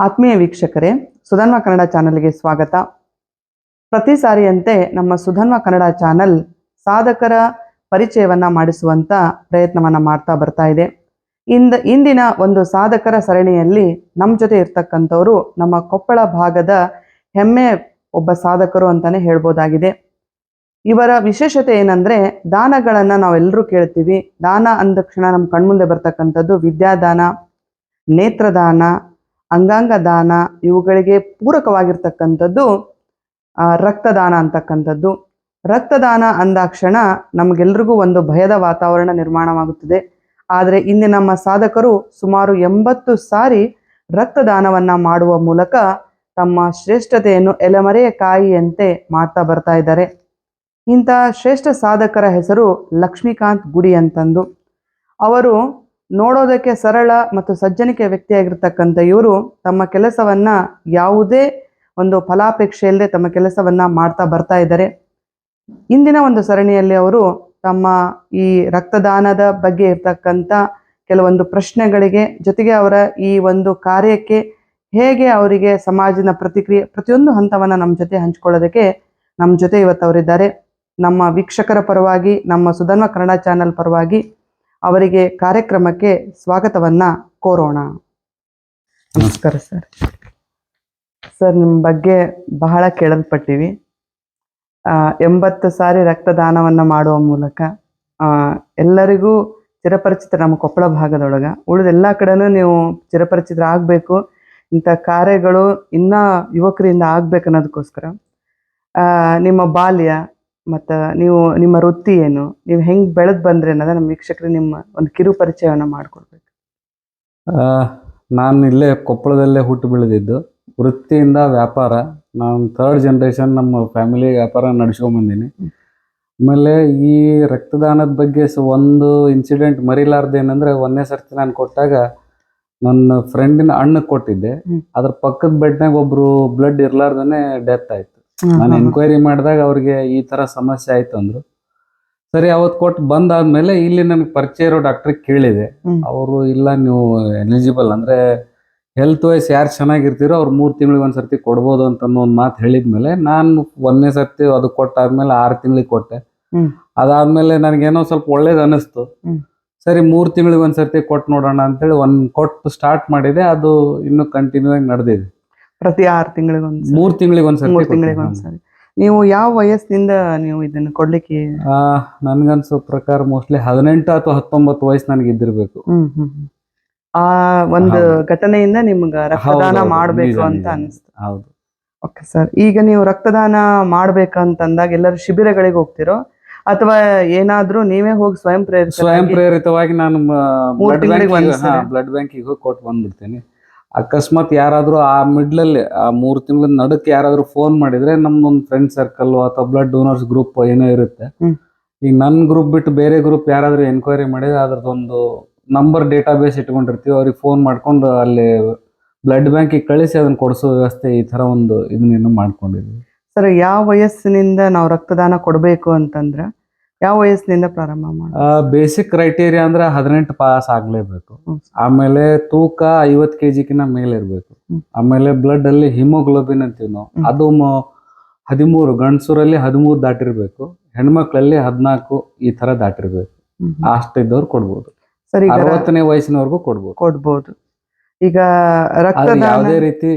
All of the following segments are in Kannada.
ಆತ್ಮೀಯ ವೀಕ್ಷಕರೇ, ಸುಧನ್ವ ಕನ್ನಡ ಚಾನಲ್ಗೆ ಸ್ವಾಗತ. ಪ್ರತಿ ಸಾರಿಯಂತೆ ನಮ್ಮ ಸುಧನ್ವ ಕನ್ನಡ ಚಾನಲ್ ಸಾಧಕರ ಪರಿಚಯವನ್ನ ಮಾಡಿಸುವಂತ ಪ್ರಯತ್ನವನ್ನ ಮಾಡ್ತಾ ಬರ್ತಾ ಇದೆ. ಇಂದ, ಇಂದಿನ ಒಂದು ಸಾಧಕರ ಸರಣಿಯಲ್ಲಿ ನಮ್ಮ ಜೊತೆ ಇರ್ತಕ್ಕಂಥವ್ರು ನಮ್ಮ ಕೊಪ್ಪಳ ಭಾಗದ ಹೆಮ್ಮೆ ಒಬ್ಬ ಸಾಧಕರು ಅಂತಾನೆ ಹೇಳ್ಬೋದಾಗಿದೆ. ಇವರ ವಿಶೇಷತೆ ಏನಂದ್ರೆ, ದಾನಗಳನ್ನ ನಾವೆಲ್ಲರೂ ಕೇಳ್ತೀವಿ. ದಾನ ಅಂದ ತಕ್ಷಣ ನಮ್ಮ ಕಣ್ಮುಂದೆ ಬರ್ತಕ್ಕಂಥದ್ದು ವಿದ್ಯಾದಾನ, ನೇತ್ರದಾನ ಅಂಗಾಂಗ ದಾನ ಇವುಗಳಿಗೆ ಪೂರಕವಾಗಿರ್ತಕ್ಕಂಥದ್ದು ರಕ್ತದಾನ ಅಂತಕ್ಕಂಥದ್ದು. ರಕ್ತದಾನ ಅಂದಾಕ್ಷಣ ನಮಗೆಲ್ರಿಗೂ ಒಂದು ಭಯದ ವಾತಾವರಣ ನಿರ್ಮಾಣವಾಗುತ್ತದೆ. ಆದರೆ ಇಂದು ನಮ್ಮ ಸಾಧಕರು ಸುಮಾರು ಎಂಬತ್ತು ಸಾರಿ ರಕ್ತದಾನವನ್ನ ಮಾಡುವ ಮೂಲಕ ತಮ್ಮ ಶ್ರೇಷ್ಠತೆಯನ್ನು ಎಲೆಮರೆಯ ಕಾಯಿಯಂತೆ ಮಾಡ್ತಾ ಬರ್ತಾ ಇದ್ದಾರೆ. ಇಂಥ ಶ್ರೇಷ್ಠ ಸಾಧಕರ ಹೆಸರು ಲಕ್ಷ್ಮೀಕಾಂತ್ ಗುಡಿ ಅಂತಂದು. ಅವರು ನೋಡೋದಕ್ಕೆ ಸರಳ ಮತ್ತು ಸಜ್ಜನಿಕೆ ವ್ಯಕ್ತಿಯಾಗಿರ್ತಕ್ಕಂಥ ಇವರು ತಮ್ಮ ಕೆಲಸವನ್ನ ಯಾವುದೇ ಒಂದು ಫಲಾಪೇಕ್ಷೆ ಇಲ್ಲದೆ ತಮ್ಮ ಕೆಲಸವನ್ನ ಮಾಡ್ತಾ ಬರ್ತಾ ಇದ್ದಾರೆ. ಇಂದಿನ ಒಂದು ಸರಣಿಯಲ್ಲಿ ಅವರು ತಮ್ಮ ಈ ರಕ್ತದಾನದ ಬಗ್ಗೆ ಇರ್ತಕ್ಕಂಥ ಕೆಲವೊಂದು ಪ್ರಶ್ನೆಗಳಿಗೆ ಜೊತೆಗೆ ಅವರ ಈ ಒಂದು ಕಾರ್ಯಕ್ಕೆ ಹೇಗೆ ಅವರಿಗೆ ಸಮಾಜದ ಪ್ರತಿಕ್ರಿಯೆ ಪ್ರತಿಯೊಂದು ಹಂತವನ್ನು ನಮ್ಮ ಜೊತೆ ಹಂಚ್ಕೊಳ್ಳೋದಕ್ಕೆ ನಮ್ಮ ಜೊತೆ ಇವತ್ತು ಅವರಿದ್ದಾರೆ. ನಮ್ಮ ವೀಕ್ಷಕರ ಪರವಾಗಿ, ನಮ್ಮ ಸುಧನ್ವ ಕನ್ನಡ ಚಾನೆಲ್ ಪರವಾಗಿ ಅವರಿಗೆ ಕಾರ್ಯಕ್ರಮಕ್ಕೆ ಸ್ವಾಗತವನ್ನ ಕೋರೋಣ. ನಮಸ್ಕಾರ ಸರ್. ಸರ್ ನಿಮ್ಮ ಬಗ್ಗೆ ಬಹಳ ಕೇಳಲ್ಪಟ್ಟಿವಿ. ಎಂಬತ್ತು ಸಾರಿ ರಕ್ತದಾನವನ್ನು ಮಾಡುವ ಮೂಲಕ ಎಲ್ಲರಿಗೂ ಚಿರಪರಿಚಿತ ನಮ್ಮ ಕೊಪ್ಪಳ ಭಾಗದೊಳಗೆ, ಉಳಿದ ಎಲ್ಲ ಕಡೆನೂ ನೀವು ಚಿರಪರಿಚಿತರಾಗಬೇಕು ಇಂಥ ಕಾರ್ಯಗಳು ಇನ್ನೂ ಯುವಕರಿಂದ ಆಗಬೇಕನ್ನೋದಕ್ಕೋಸ್ಕರ ನಿಮ್ಮ ಬಾಲ್ಯ ಮತ್ತು ನೀವು ನಿಮ್ಮ ವೃತ್ತಿ ಏನು? ನೀವು ಹೆಂಗೆ ಬೆಳೆದು ಬಂದ್ರೆ ಅನ್ನೋದ ನಮ್ಮ ವೀಕ್ಷಕರಿಗೆ ನಿಮ್ಮ ಒಂದು ಕಿರು ಪರಿಚಯವನ್ನು ಮಾಡಿಕೊಡ್ಬೇಕು. ನಾನು ಇಲ್ಲೇ ಕೊಪ್ಪಳದಲ್ಲೇ ಹುಟ್ಟು ಬೆಳೆದಿದ್ದು. ವೃತ್ತಿಯಿಂದ ವ್ಯಾಪಾರ. ನಾನು ಥರ್ಡ್ ಜನ್ರೇಷನ್ ನಮ್ಮ ಫ್ಯಾಮಿಲಿ ವ್ಯಾಪಾರ ನಡ್ಸ್ಕೊಂಬಂದೀನಿ ಆಮೇಲೆ ಈ ರಕ್ತದಾನದ ಬಗ್ಗೆ ಸೊ ಒಂದು ಇನ್ಸಿಡೆಂಟ್ ಮರಿಲಾರ್ದೇನಂದ್ರೆ ಒಂದನೇ ಸರ್ತಿ ನಾನು ಕೊಟ್ಟಾಗ ನನ್ನ ಫ್ರೆಂಡಿನ ಅಣ್ಣಕ್ಕೆ ಕೊಟ್ಟಿದ್ದೆ. ಅದ್ರ ಪಕ್ಕದ ಬೆಡ್ನಾಗ ಒಬ್ರು ಬ್ಲಡ್ ಇರ್ಲಾರ್ದೇ ಡೆತ್ ಆಯ್ತು. ನಾನು ಎನ್ಕ್ವೈರಿ ಮಾಡಿದಾಗ ಅವ್ರಿಗೆ ಈ ತರ ಸಮಸ್ಯೆ ಆಯ್ತು ಅಂದ್ರು. ಸರಿ ಅವತ್ತು ಕೊಟ್ಟು ಬಂದಾದ್ಮೇಲೆ ಇಲ್ಲಿ ನನಗೆ ಪರಿಚಯ ಇರೋ ಡಾಕ್ಟರ್ ಕೇಳಿದೆ. ಅವರು ಇಲ್ಲ ನೀವು ಎಲಿಜಿಬಲ್ ಅಂದ್ರೆ ಹೆಲ್ತ್ ವೈಸ್ ಯಾರು ಚೆನ್ನಾಗಿರ್ತೀರೋ ಅವ್ರು ಮೂರು ತಿಂಗಳಿಗೆ ಒಂದು ಸರ್ತಿ ಕೊಡ್ಬೋದು ಅಂತ ಒಂದು ಮಾತು ಹೇಳಿದ್ಮೇಲೆ ನಾನು ಒಂದನೇ ಸರ್ತಿ ಅದು ಕೊಟ್ಟಾದ್ಮೇಲೆ ಆರು ತಿಂಗಳಿಗೆ ಕೊಟ್ಟೆ. ಅದಾದ್ಮೇಲೆ ನನಗೇನೋ ಸ್ವಲ್ಪ ಒಳ್ಳೇದು ಅನಿಸ್ತು ಸರಿ ಮೂರು ತಿಂಗಳಿಗೆ ಒಂದು ಸರ್ತಿ ಕೊಟ್ಟು ನೋಡೋಣ ಅಂತೇಳಿ ಒಂದು ಕೊಟ್ಟು ಸ್ಟಾರ್ಟ್ ಮಾಡಿದೆ. ಅದು ಇನ್ನೂ ಕಂಟಿನ್ಯೂ ಆಗಿ ನಡೆದಿದೆ. ಪ್ರತಿ ಆರು ತಿಂಗಳಿಗೊಂದು ಮೂರು ತಿಂಗಳಿಗೆ ಒಂದು ಮೂರು ಸರ್ತಿ ತಿಂಗಳಿಗೆ ಒಂದ್ಸರಿ ನೀವು ಯಾವ ವಯಸ್ಸಿನಿಂದ ನೀವು ಇದನ್ನ ಕೊಡ್ಲಿಕ್ಕೆ ನನ್ಗನ್ಸೋ ಪ್ರಕಾರ ಮೋಸ್ಟ್ಲಿ ಹದಿನೆಂಟು ಅಥವಾ ಹತ್ತೊಂಬತ್ತು ವಯಸ್ಸು ನನಗೆ ಇದ್ದಿರ್ಬೇಕು. ಆ ಒಂದು ಘಟನೆಯಿಂದ ನಿಮ್ಗ ರಕ್ತದಾನ ಮಾಡಬೇಕು ಅಂತ. ಅನಿಸ್ತು. ಹೌದು. ಓಕೆ ಸರ್ ಈಗ ನೀವು ರಕ್ತದಾನ ಮಾಡ್ಬೇಕಂತಂದಾಗ ಎಲ್ಲರೂ ಶಿಬಿರಗಳಿಗೆ ಹೋಗ್ತಿರೋ ಅಥವಾ ಏನಾದ್ರೂ ನೀವೇ ಹೋಗಿ ಸ್ವಯಂ ಪ್ರೇರಿತ ಸ್ವಯಂ ಪ್ರೇರಿತವಾಗಿ ನಾನು ಬ್ಲಡ್ ಬ್ಯಾಂಕ್ ಹೋಗಿ ಕೊಟ್ಟು ಬಂದ್ಬಿಡ್ತೀನಿ. ಅಕಸ್ಮಾತ್ ಯಾರಾದರೂ ಆ ಮಿಡ್ಲಲ್ಲಿ ಆ ಮೂರು ತಿಂಗಳ ನಡಕ್ಕೆ ಯಾರಾದರೂ ಫೋನ್ ಮಾಡಿದ್ರೆ ನಮ್ದೊಂದು ಫ್ರೆಂಡ್ ಸರ್ಕಲ್ ಅಥವಾ ಬ್ಲಡ್ ಡೋನರ್ಸ್ ಗ್ರೂಪ್ ಏನೋ ಇರುತ್ತೆ. ಈ ಈಗ ನನ್ನ ಗ್ರೂಪ್ ಬಿಟ್ಟು ಬೇರೆ ಗ್ರೂಪ್ ಯಾರಾದರೂ ಎನ್ಕ್ವೈರಿ ಮಾಡಿದ್ರೆ ಅದ್ರದ್ದೊಂದು ನಂಬರ್ ಡೇಟಾ ಬೇಸ್ ಇಟ್ಕೊಂಡಿರ್ತೀವಿ ಅವ್ರಿಗೆ ಫೋನ್ ಮಾಡ್ಕೊಂಡು ಅಲ್ಲಿ ಬ್ಲಡ್ ಬ್ಯಾಂಕಿಗೆ ಕಳಿಸಿ ಅದನ್ನ ಕೊಡಿಸೋ ವ್ಯವಸ್ಥೆ ಈ ತರ ಒಂದು ಇದನ್ನೇನು ಮಾಡ್ಕೊಂಡಿದ್ವಿ. ಸರ್ ಯಾವ ವಯಸ್ಸಿನಿಂದ ನಾವು ರಕ್ತದಾನ ಕೊಡಬೇಕು ಅಂತಂದ್ರ ಯಾವ ವಯಸ್ಸಿನಿಂದ ಪ್ರಾರಂಭ ಮಾಡಿ ಬೇಸಿಕ್ ಕ್ರೈಟೇರಿಯಾ ಅಂದ್ರೆ ಹದಿನೆಂಟು ಪಾಸ್ ಆಗ್ಲೇಬೇಕು. ಆಮೇಲೆ ತೂಕ ಐವತ್ ಕೆ ಜಿಕಿನ ಮೇಲೆ ಇರಬೇಕು ಆಮೇಲೆ ಬ್ಲಡ್ ಅಲ್ಲಿ ಹಿಮೋಗ್ಲೋಬಿನ್ ಅಂತೀವಿ ನಾವು. ಅದು ಹದಿಮೂರು ಗಂಡಸೂರಲ್ಲಿ ಹದಿಮೂರು ದಾಟಿರ್ಬೇಕು. ಹೆಣ್ಮಕ್ಳಲ್ಲಿ ಹದಿನಾಲ್ಕು ಈ ತರ ದಾಟಿರ್ಬೇಕು. ಅಷ್ಟಿದ್ದವ್ರು ಕೊಡ್ಬೋದು. ಸರಿ ಅರವತ್ತನೇ ವಯಸ್ಸಿನವರೆಗೂ ಕೊಡ್ಬೋದು. ಕೊಡ್ಬೋದು. ಈಗ ಆದ್ರೆ ಯಾವುದೇ ರೀತಿ.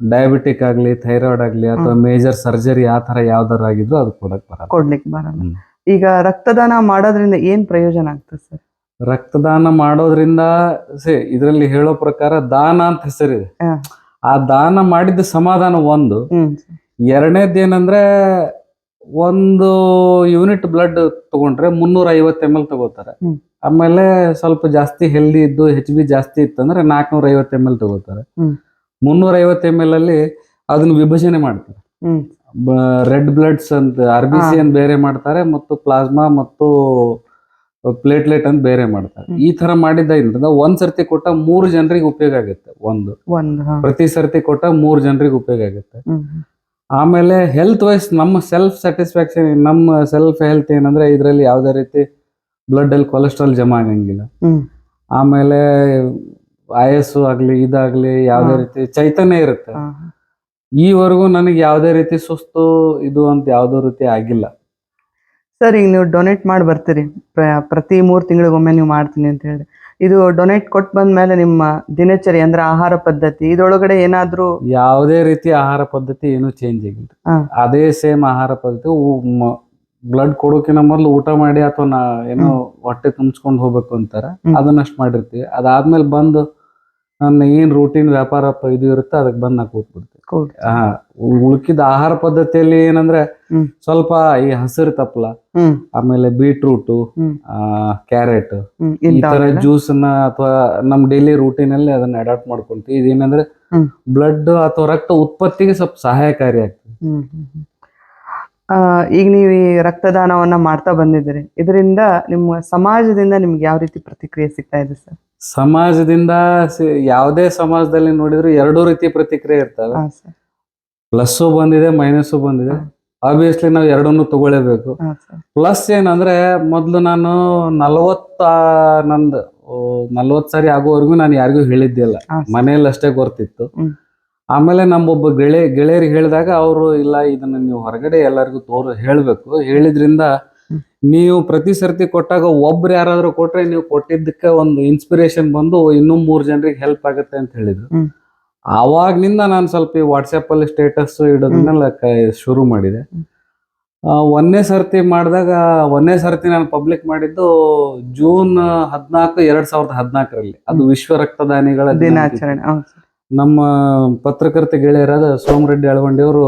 ಡಯಾಬಿಟಿಕ್ ಆಗಲಿ ಥೈರಾಯ್ಡ್ ಆಗಲಿ ಅಥವಾ ಮೇಜರ್ ಸರ್ಜರಿ ಆ ತರ ಯಾವ್ದಾರು ಆಗಿದ್ರು ಅದು ಕೊಡಕ್ ಬರಲ್ಲ. ಕೊಡ್ಲಿಕ್ಕೆ ಬರಲ್ಲ. ಈಗ ರಕ್ತದಾನ ಮಾಡೋದ್ರಿಂದ ಏನ್ ಪ್ರಯೋಜನ ಆಗ್ತದೆ ಸರ್? ರಕ್ತದಾನ ಮಾಡೋದ್ರಿಂದ ಸೇ ಇದರಲ್ಲಿ ಹೇಳೋ ಪ್ರಕಾರ ದಾನ ಅಂತ ಹೆಸರಿದೆ. ಆ ದಾನ ಮಾಡಿದ ಸಮಾಧಾನ ಒಂದು. ಎರಡನೇದೇನಂದ್ರೆ ಒಂದು ಯೂನಿಟ್ ಬ್ಲಡ್ ತಗೊಂಡ್ರೆ ಮುನ್ನೂರ ಐವತ್ತು ಎಂ ಎಲ್ ತಗೋತಾರೆ ಆಮೇಲೆ ಸ್ವಲ್ಪ ಜಾಸ್ತಿ ಹೆಲ್ದಿ ಇದ್ದು ಹೆಚ್ ಬಿ ಜಾಸ್ತಿ ಇತ್ತಂದ್ರೆ ನಾಲ್ಕನೂರ ಐವತ್ತು ಎಂ ಎಲ್ ತಗೋತಾರೆ ಹ್ಮ್. ಮುನ್ನೂರ ಐವತ್ತು ಎಂ ಎಲ್ ಅಲ್ಲಿ ಅದನ್ನ ವಿಭಜನೆ ಮಾಡ್ತಾರೆ. ರೆಡ್ ಬ್ಲಡ್ಸ್ ಅಂತ ಆರ್ ಬಿ ಸಿ ಅಂತ ಬೇರೆ ಮಾಡ್ತಾರೆ ಮತ್ತು ಪ್ಲಾಸ್ಮಾ ಮತ್ತು ಪ್ಲೇಟ್ಲೆಟ್ ಅಂತ ಬೇರೆ ಮಾಡ್ತಾರೆ. ಈ ತರ ಮಾಡಿದ್ದರಿಂದ ಒಂದ್ ಸರ್ತಿ ಕೊಟ್ಟ ಮೂರ್ ಜನರಿಗೆ ಉಪಯೋಗ ಆಗುತ್ತೆ ಒಂದು. ಒಂದು ಪ್ರತಿ ಸರ್ತಿ ಕೊಟ್ಟ ಮೂರ್ ಜನರಿಗೆ ಉಪಯೋಗ ಆಗುತ್ತೆ. ಆಮೇಲೆ ಹೆಲ್ತ್ ವೈಸ್ ನಮ್ಮ ಸೆಲ್ಫ್ ಸ್ಯಾಟಿಸ್ಫ್ಯಾಕ್ಷನ್ ನಮ್ಮ ಸೆಲ್ಫ್ ಹೆಲ್ತ್ ಏನಂದ್ರೆ ಇದರಲ್ಲಿ ಯಾವ್ದೇ ರೀತಿ ಬ್ಲಡ್ ಅಲ್ಲಿ ಕೊಲೆಸ್ಟ್ರಾಲ್ ಜಮಾ ಆಗಂಗಿಲ್ಲ. ಆಮೇಲೆ ಆಯಸ್ಸು ಆಗ್ಲಿ ಇದಾಗ್ಲಿ ಯಾವ್ದೇ ರೀತಿ ಚೈತನ್ಯ ಇರುತ್ತೆ. ಈವರೆಗೂ ನನಗೆ ಯಾವ್ದೇ ರೀತಿ ಸುಸ್ತು ಇದು ಅಂತ ಯಾವ್ದೋ ರೀತಿ ಆಗಿಲ್ಲ. ಸರ್ ಈಗ ನೀವು ಡೊನೇಟ್ ಮಾಡಿ ಬರ್ತೀರಿ. ಪ್ರ- ಪ್ರತಿ ಮೂರು ತಿಂಗಳಿಗೊಮ್ಮೆ ನೀವು ಮಾಡ್ತೀನಿ ಅಂತ ಹೇಳಿ. ಇದು ಡೊನೇಟ್ ಕೊಟ್ಟು ಬಂದ್ಮೇಲೆ ನಿಮ್ಮ ದಿನಚರಿ ಅಂದ್ರೆ ಆಹಾರ ಪದ್ಧತಿ ಇದೊಳಗಡೆ ಏನಾದರೂ ಯಾವುದೇ ರೀತಿ ಆಹಾರ ಪದ್ಧತಿ ಏನು ಚೇಂಜ್ ಆಗಿಲ್ಲ. ಅದೇ ಸೇಮ್ ಆಹಾರ ಪದ್ಧತಿ ಬ್ಲಡ್ ಕೊಡೋಕಿನ ಮೊದಲು ಊಟ ಮಾಡಿ ಅಥವಾ ನಾ ಏನೋ ಹೊಟ್ಟೆ ತುಂಬಿಸ್ಕೊಂಡು ಹೋಗ್ಬೇಕು ಅಂತಾರ. ಅದನ್ನಷ್ಟು ಮಾಡಿರ್ತೀವಿ. ಅದಾದ್ಮೇಲೆ ಬಂದು ನನ್ನ ಏನ್ ರೂಟೀನ್ ವ್ಯಾಪಾರ ಪ- ಇದು ಇರುತ್ತೆ ಅದಕ್ಕೆ ಬಂದು ನಾ ಕೂತ್ಬಿಡ್ತೀನಿ ಹಾ ಉಳ್ಕಿದ ಆಹಾರ ಪದ್ಧತಿಯಲ್ಲಿ ಏನಂದ್ರೆ ಹ್ಮ್. ಸ್ವಲ್ಪ ಈ ಹಸಿರು ತಪ್ಪಲ ಹ್ಮ್ ಆಮೇಲೆ ಬೀಟ್ರೂಟು ಹ್ಮ್. ಕ್ಯಾರೆಟ್ ಹ್ಮ್ ಈ ತರ ಇಂಥವೆಲ್ಲ? ಜ್ಯೂಸ್ ಅನ್ನ ಅಥವಾ ನಮ್ ಡೈಲಿ ರೂಟೀನ್ ಅಲ್ಲಿ ಅದನ್ನ ಅಡಾಪ್ಟ್ ಮಾಡ್ಕೊಂತೀವಿ ಇದೇನಂದ್ರೆ ಹ್ಮ್. ಬ್ಲಡ್ ಅಥವಾ ರಕ್ತ ಉತ್ಪತ್ತಿಗೆ ಸ್ವಲ್ಪ ಸಹಾಯಕಾರಿ ಆಗ್ತದೆ ಹ್ಮ್ ಹ್ಮ್ ಹ್ಮ್. ಆ, ಈಗ ನೀವು ಈ ರಕ್ತದಾನವನ್ನ ಮಾಡ್ತಾ ಬಂದಿದ್ದೀರಿ. ಇದರಿಂದ ನಿಮ್ಮ ಸಮಾಜದಿಂದ ನಿಮ್ಗೆ ಯಾವ ರೀತಿ ಪ್ರತಿಕ್ರಿಯೆ ಸಿಗ್ತಾ ಇದೆ ಸರ್? ಸಮಾಜದಿಂದ ಯಾವುದೇ ಸಮಾಜದಲ್ಲಿ ನೋಡಿದ್ರು ಎರಡು ರೀತಿ ಪ್ರತಿಕ್ರಿಯೆ ಇರ್ತವೆ. ಪ್ಲಸ್ಸು ಬಂದಿದೆ ಮೈನಸ್ಸು ಬಂದಿದೆ. ಆಬ್ವಿಯಸ್ಲಿ ನಾವು ಎರಡನ್ನೂ ತಗೊಳ್ಳೇಬೇಕು. ಪ್ಲಸ್ ಏನಂದ್ರೆ ಮೊದಲು ನಾನು ನಲವತ್ತ ನಂದು ನಲ್ವತ್ತು ಸಾರಿ ಆಗೋವರೆಗೂ ನಾನು ಯಾರಿಗೂ ಹೇಳಿದ್ದಿಲ್ಲ ಮನೆಯಲ್ಲಷ್ಟೇ ಸರ್. ಮನೆಯಲ್ಲಿ ಅಷ್ಟೇ ಗೊತ್ತಿತ್ತು. ಆಮೇಲೆ ನಮ್ಮೊಬ್ಬ ಗೆಳೆ ಗೆಳೆಯರಿಗೆ ಹೇಳಿದಾಗ ಅವರು ಇಲ್ಲ ಇದನ್ನ ನೀವು ಹೊರಗಡೆ ಎಲ್ಲರಿಗೂ ತೋರ್ ಹೇಳಬೇಕು. ಹೇಳಿದ್ರಿಂದ ನೀವು ಪ್ರತಿ ಸರ್ತಿ ಕೊಟ್ಟಾಗ ಒಬ್ರು ಯಾರಾದರೂ ಕೊಟ್ರೆ ನೀವು ಕೊಟ್ಟಿದ್ದಕ್ಕೆ ಒಂದು ಇನ್ಸ್ಪಿರೇಷನ್ ಬಂದು ಇನ್ನೂ ಮೂರು ಜನರಿಗೆ ಹೆಲ್ಪ್ ಆಗುತ್ತೆ ಅಂತ ಹೇಳಿದ್ರು. ಆವಾಗಿನಿಂದ ನಾನು ಸ್ವಲ್ಪ ಈ ವಾಟ್ಸಪ್ ಅಲ್ಲಿ ಸ್ಟೇಟಸ್ ಇಡೋದನ್ನೆಲ್ಲ ಕ- ಶುರು ಮಾಡಿದೆ. ಆ, ಒಂದನೇ ಸರ್ತಿ ಮಾಡಿದಾಗ ಒಂದನೇ ಸರ್ತಿ ನಾನು ಪಬ್ಲಿಕ್ ಮಾಡಿದ್ದು ಜೂನ್ ಹದಿನಾಲ್ಕು ಎರಡ್ ಸಾವಿರದ ಹದಿನಾಲ್ಕರಲ್ಲಿ. ಅದು ವಿಶ್ವ ರಕ್ತದಾನಿಗಳ ದಿನಾಚರಣೆ ನಮ್ಮ ಪತ್ರಕರ್ತ ಗೆಳೆಯರಾದ ಸೋಮರೆಡ್ಡಿ ಅಳವಂಡಿ ಅವರು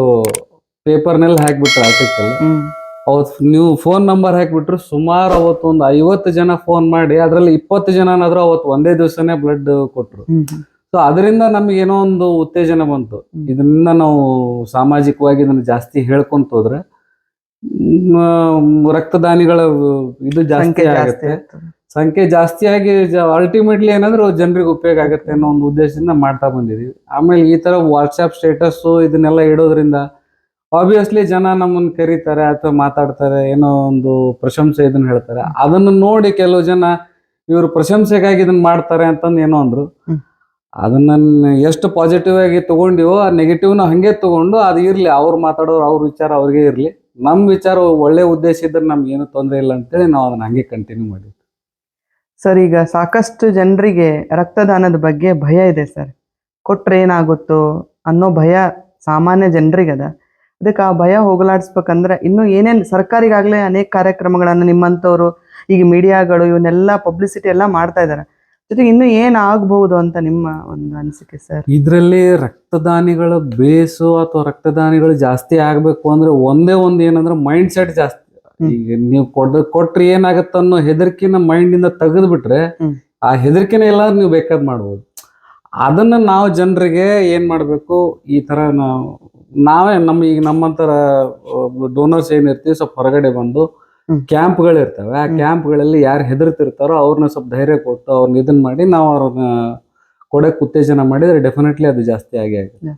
ಪೇಪರ್ನಲ್ಲಿ ಹಾಕ್ಬಿಟ್ರು ಆರ್ಟಿಕಲ್ ಅವತ್ ಅವತ್ತು ನೀವು ಫೋನ್ ನಂಬರ್ ಹಾಕ್ಬಿಟ್ರು ಸುಮಾರು ಅವತ್ತು ಒಂದು ಐವತ್ತು ಜನ ಫೋನ್ ಮಾಡಿ ಅದರಲ್ಲಿ ಇಪ್ಪತ್ತು ಜನನಾದ್ರೂ ಅವತ್ತು ಒಂದೇ ದಿವಸನೇ ಬ್ಲಡ್ ಕೊಟ್ರು. ಸೊ ಅದರಿಂದ ನಮ್ಗೆ ಏನೋ ಒಂದು ಉತ್ತೇಜನ ಬಂತು. ಇದನ್ನ ನಾವು ಸಾಮಾಜಿಕವಾಗಿ ಇದನ್ನ ಜಾಸ್ತಿ ಹೇಳ್ಕೊಂತ ಹೋದ್ರೆ ರಕ್ತದಾನಿಗಳ ಇದು ಜಾಸ್ತಿ ಆಗುತ್ತೆ. ಸಂಖ್ಯೆ ಜಾಸ್ತಿ ಆಗಿ ಅಲ್ಟಿಮೇಟ್ಲಿ ಏನಂದ್ರೆ ಜನರಿಗೆ ಉಪಯೋಗ ಆಗುತ್ತೆ ಅನ್ನೋ ಒಂದು ಉದ್ದೇಶದಿಂದ ಮಾಡ್ತಾ ಬಂದಿದೀವಿ. ಆಮೇಲೆ ಈ ತರ ವಾಟ್ಸ್ಆ್ಯಪ್ ಸ್ಟೇಟಸ್ ಇದನ್ನೆಲ್ಲ ಇಡೋದ್ರಿಂದ ಆಬ್ವಿಯಸ್ಲಿ ಜನ ನಮ್ಮನ್ನ ಕರೀತಾರೆ ಅಥವಾ ಮಾತಾಡ್ತಾರೆ ಏನೋ ಒಂದು ಪ್ರಶಂಸೆ ಇದನ್ನ ಹೇಳ್ತಾರೆ. ಅದನ್ನ ನೋಡಿ ಕೆಲವು ಜನ ಇವರು ಪ್ರಶಂಸೆಗಾಗಿ ಇದನ್ನ ಮಾಡ್ತಾರೆ ಅಂತಂದು ಏನೋ ಅಂದ್ರು. ಅದನ್ನ ಎಷ್ಟು ಪಾಸಿಟಿವ್ ಆಗಿ ತಗೊಂಡಿವೋ ಆ ನೆಗೆಟಿವ್ನ ಹಂಗೆ ತಗೊಂಡು ಅದು ಇರ್ಲಿ. ಅವ್ರು ಮಾತಾಡೋರು ಅವ್ರ ವಿಚಾರ ಅವ್ರಿಗೆ ಇರ್ಲಿ. ನಮ್ಮ ವಿಚಾರ ಒಳ್ಳೆ ಉದ್ದೇಶ ಇದ್ರೆ ನಮ್ಗೆ ಏನು ತೊಂದರೆ ಇಲ್ಲ ಅಂತೇಳಿ ನಾವು ಅದನ್ನ ಹಂಗೆ ಕಂಟಿನ್ಯೂ ಮಾಡಿದ್ವಿ ಸರ್ ಈಗ ಸಾಕಷ್ಟು ಜನರಿಗೆ ರಕ್ತದಾನದ ಬಗ್ಗೆ ಭಯ ಇದೆ ಸರ್ ಕೊಟ್ರೆ ಏನಾಗುತ್ತೋ ಅನ್ನೋ ಭಯ ಸಾಮಾನ್ಯ ಜನರಿಗೆ ಅದ. ಅದಕ್ಕೆ ಆ ಭಯ ಹೋಗಲಾಡಿಸ್ಬೇಕಂದ್ರೆ ಇನ್ನೂ ಏನೇನು ಸರ್ಕಾರಿಗಾಗಲೇ ಅನೇಕ ಕಾರ್ಯಕ್ರಮಗಳನ್ನು ನಿಮ್ಮಂಥವ್ರು, ಈಗ ಮೀಡಿಯಾಗಳು ಇವನ್ನೆಲ್ಲ ಪಬ್ಲಿಸಿಟಿ ಎಲ್ಲ ಮಾಡ್ತಾ ಇದ್ದಾರೆ ಜೊತೆಗೆ ಇನ್ನು ಏನ್ ಆಗ್ಬಹುದು ಅಂತ ನಿಮ್ಮ ಒಂದು ಅನಿಸಿಕೆ ಸರ್ ಇದರಲ್ಲಿ ರಕ್ತದಾನಿಗಳ ಬೇಸು ಅಥವಾ ರಕ್ತದಾನಿಗಳು ಜಾಸ್ತಿ ಆಗಬೇಕು ಅಂದ್ರೆ ಒಂದೇ ಒಂದು ಏನಂದ್ರೆ ಮೈಂಡ್ ಸೆಟ್ ಜಾಸ್ತಿ. ಈಗ ನೀವು ಕೊಡ್ ಕೊಟ್ರೆ ಏನಾಗತ್ತ ಅನ್ನೋ ಹೆದರಿಕಿನ ಮೈಂಡ್ ಇಂದ ತೆಗೆದು ಬಿಟ್ರೆ ಆ ಹೆದರ್ಕಿನ ಎಲ್ಲ ನೀವು ಬೇಕಾದ್ ಮಾಡ್ಬೋದು ಅದನ್ನ ನಾವು ಜನರಿಗೆ ಏನ್ ಮಾಡ್ಬೇಕು ಈ ತರ ನಾವು ನಾವೇ ನಮ್ಮ ಈಗ ನಮ್ಮಂತರ ಡೋನರ್ಸ್ ಏನಿರ್ತೀವಿ ಸ್ವಲ್ಪ ಹೊರಗಡೆ ಬಂದು. ಕ್ಯಾಂಪ್ಗಳು ಇರ್ತವೆ. ಆ ಕ್ಯಾಂಪ್ ಕ್ಯಾಂಪ್ಗಳಲ್ಲಿ ಯಾರು ಹೆದರ್ತಿರ್ತಾರೋ ಅವ್ರನ್ನ ಸ್ವಲ್ಪ ಧೈರ್ಯ ಕೊಟ್ಟು ಅವ್ರನ್ನ ಇದನ್ನ ಮಾಡಿ ನಾವು ಅವ್ರನ್ನ ಕೊಡಕ್ ಉತ್ತೇಜನ ಮಾಡಿದ್ರೆ ಡೆಫಿನೆಟ್ಲಿ ಅದು ಜಾಸ್ತಿ ಆಗಿ ಆಗುತ್ತೆ.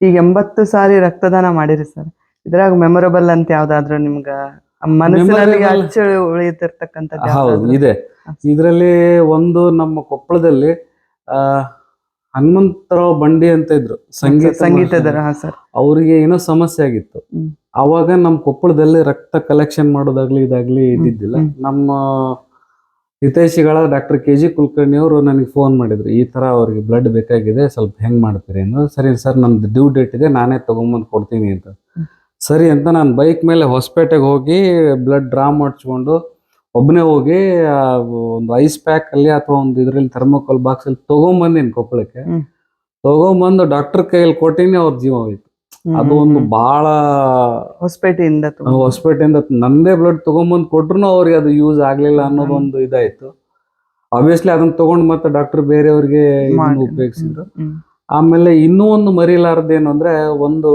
ಈಗ ಎಂಬತ್ತು ಸಾರಿ ರಕ್ತದಾನ ಮಾಡಿರಿ ಸರ್. ಇದ್ರಾಗ ಮೆಮೊರಬಲ್ ಅಂತ ಯಾವ್ದಾದ್ರು ನಿಮ್ಗ ಮನಸ್ಸಿನಲ್ಲಿ ಹೌದು ಇದೆ. ಇದರಲ್ಲಿ ಒಂದು ನಮ್ಮ ಕೊಪ್ಪಳದಲ್ಲಿ ಆ ಹನುಮಂತರಾವ್ ಬಂಡಿ ಅಂತ ಇದ್ರು. ಸಂಗೀತ ಸಂಗೀತದ. ಹಾ ಸರ್. ಅವ್ರಿಗೆ ಏನೋ ಸಮಸ್ಯೆ ಆಗಿತ್ತು. ಅವಾಗ ನಮ್ಮ ಕೊಪ್ಪಳದಲ್ಲಿ ರಕ್ತ ಕಲೆಕ್ಷನ್ ಮಾಡೋದಾಗ್ಲಿ ಇದಾಗ್ಲಿ ಇದ್ದಿದ್ದಿಲ್ಲ. ನಮ್ಮ ಹಿತೈಷಿಗಳ ಡಾಕ್ಟರ್ ಕೆ ಜಿ ಕುಲಕರ್ಣಿ ಅವರು ನನಗೆ ಫೋನ್ ಮಾಡಿದ್ರು. ಈ ತರ ಅವ್ರಿಗೆ ಬ್ಲಡ್ ಬೇಕಾಗಿದೆ ಸ್ವಲ್ಪ ಹೆಂಗ್ ಮಾಡ್ತೀರಿ ಅಂದ್ರೆ. ಸರಿ ಸರ್ ನಮ್ದು ಡ್ಯೂ ಡೇಟ್ ಇದೆ ನಾನೇ ತಗೊಂಬಂದು ಕೊಡ್ತೀನಿ ಅಂತ. ಸರಿ ಅಂತ ನಾನು ಬೈಕ್ ಮೇಲೆ ಹೊಸಪೇಟೆಗೆ ಹೋಗಿ ಬ್ಲಡ್ ಡ್ರಾ ಮಾಡಿಸ್ಕೊಂಡು ಒಬ್ಬನೇ ಹೋಗಿ ಒಂದು ಐಸ್ ಪ್ಯಾಕ್ ಅಲ್ಲಿ ಅಥವಾ ಒಂದು ಇದ್ರಲ್ಲಿ ಥರ್ಮೋಕಾಲ್ ಬಾಕ್ಸ್ ಅಲ್ಲಿ ತಗೊಂಬಂದಿನಿ ಕೊಪ್ಪಳಕ್ಕೆ. ತಗೊಂಬಂದು ಡಾಕ್ಟರ್ ಕೈಯಲ್ಲಿ ಕೊಟ್ಟಿನಿ ಅವ್ರ ಜೀವ ಹೋಯ್ತು ಅದು ಒಂದು. ಬಹಳ ಹೊಸಪೇಟೆಯಿಂದ ಹೊಸಪೇಟೆಯಿಂದ ನಂದೇ ಬ್ಲಡ್ ತಗೊಂಬಂದು ಕೊಟ್ರು ಅವ್ರಿಗೆ ಅದು ಯೂಸ್ ಆಗ್ಲಿಲ್ಲ ಅನ್ನೋದೊಂದು ಇದಾಯ್ತು ಆಬ್ವಿಯಸ್ಲಿ ಅದನ್ನ ತಗೊಂಡು ಮತ್ತೆ ಡಾಕ್ಟರ್ ಬೇರೆಯವ್ರಿಗೆ. ಉಪಯೋಗಿಸಿದ್ರು ಆಮೇಲೆ ಇನ್ನೂ ಒಂದು ಮರಿಲಾರದೇನು ಅಂದ್ರೆ ಒಂದು